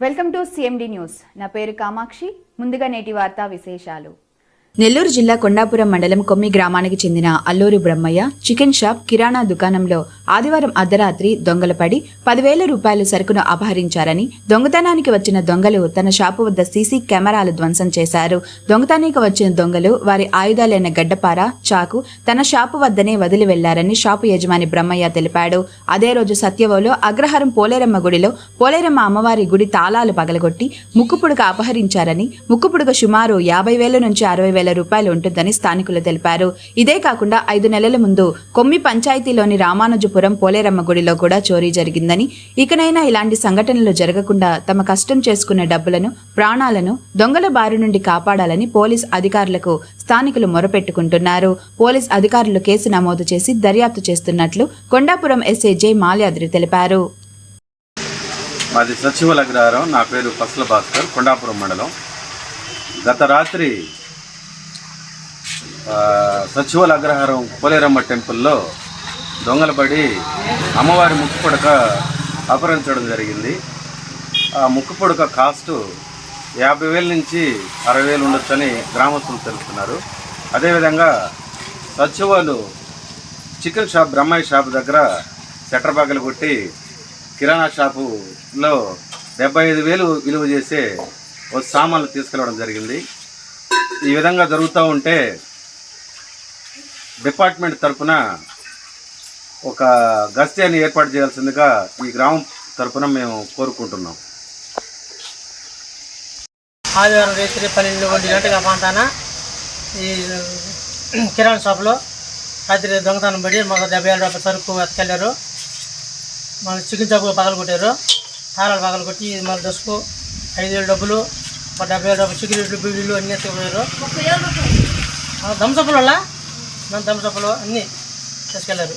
Welcome to CMD news నా పేరు కామాక్షి. ముందుగా నేటి వార్తా విశేషాలు. నెల్లూరు జిల్లా కొండాపురం మండలం కొమ్మి గ్రామానికి చెందిన అల్లూరి బ్రహ్మయ్య చికెన్ షాప్ కిరాణా దుకాణంలో ఆదివారం అర్ధరాత్రి దొంగలు పడి పదివేల రూపాయలు సరుకును అపహరించారని దొంగతనానికి వచ్చిన దొంగలు తన షాపు వద్ద సీసీ కెమెరాలు ధ్వంసం చేశారు. దొంగతనానికి వచ్చిన దొంగలు వారి ఆయుధాలైన గడ్డపార చాకు తన షాపు వద్దనే వదిలి వెళ్ళారని షాపు యజమాని బ్రహ్మయ్య తెలిపాడు. అదే రోజు సత్యవోలో అగ్రహారం పోలేరమ్మ గుడిలో పోలేరమ్మ అమ్మవారి గుడి తాళాలు పగలగొట్టి ముక్కుపుడక అపహరించారని ముక్కుపుడుగ సుమారు యాభై వేల నుంచి అరవై వేల రూపాయలు ఉంటుందని స్థానికులు తెలిపారు. ఇదే కాకుండా ఐదు నెలల ముందు కొమ్మి పంచాయతీలోని రామానుజపురం పోలేరమ్మ గుడిలో కూడా చోరీ జరిగిందని ఇకనైనా ఇలాంటి సంఘటనలు జరగకుండా తమ కష్టం చేసుకున్న డబ్బులను ప్రాణాలను దొంగల బారి నుండి కాపాడాలని పోలీస్ అధికారులకు స్థానికులు మొరపెట్టుకుంటున్నారు. పోలీస్ అధికారులు కేసు నమోదు చేసి దర్యాప్తు చేస్తున్నట్లు కొండాపురం ఎస్ఐ జే మాల్యాద్రి తెలిపారు. మాది సచివాల అగ్రహారం నా పేరు పసల భాస్కర్ కొండాపురం మండలం. గత రాత్రి ఆ, సచివాల అగ్రహారం పోలేరమ్మ టెంపుల్లో దొంగలు పడి అమ్మవారి ముక్కు పుడక అపహరించడం జరిగింది. ఆ ముక్కు పుడక కాస్ట్ యాభై వేల నుంచి అరవై వేలు ఉండొచ్చని గ్రామస్తులు తెలుపుతున్నారు. అదేవిధంగా సచివాలు చికెన్ షాప్ బ్రహ్మయ్య షాప్ దగ్గర సెటర్ బాగలు కొట్టి కిరాణా షాపులో డెబ్బై ఐదు వేలు విలువ చేసే ఓ సామాన్లు తీసుకెళ్ళడం జరిగింది. ఈ విధంగా జరుగుతూ ఉంటే డిపార్ట్మెంట్ తరపున ఒక గస్తీని ఏర్పాటు చేయాల్సిందిగా ఈ గ్రామం తరపున మేము కోరుకుంటున్నాం. ఆదివారం రాత్రి పన్నెండు ఒంటి గంటగా ప్రాంతాన ఈ కిరాణా షాప్లో రాత్రి దొంగతనం పడి మాకు డెబ్బై ఏళ్ళ రూపాయల సరుకు ఎత్తుకెళ్ళారు మన చికెన్ షాప్ పగలు కొట్టారు. తాళాలు పగలు కొట్టి మన దసుకు ఐదు వేలు డబ్బులు ఒక డెబ్బై ఏళ్ళ రూపాయలు సిగరెట్లు బీడీలు అన్నీ ఎత్తుకుపోయారు. దంసప్పులు వల్ల మన దంసప్పులు అన్నీ తీసుకెళ్ళారు.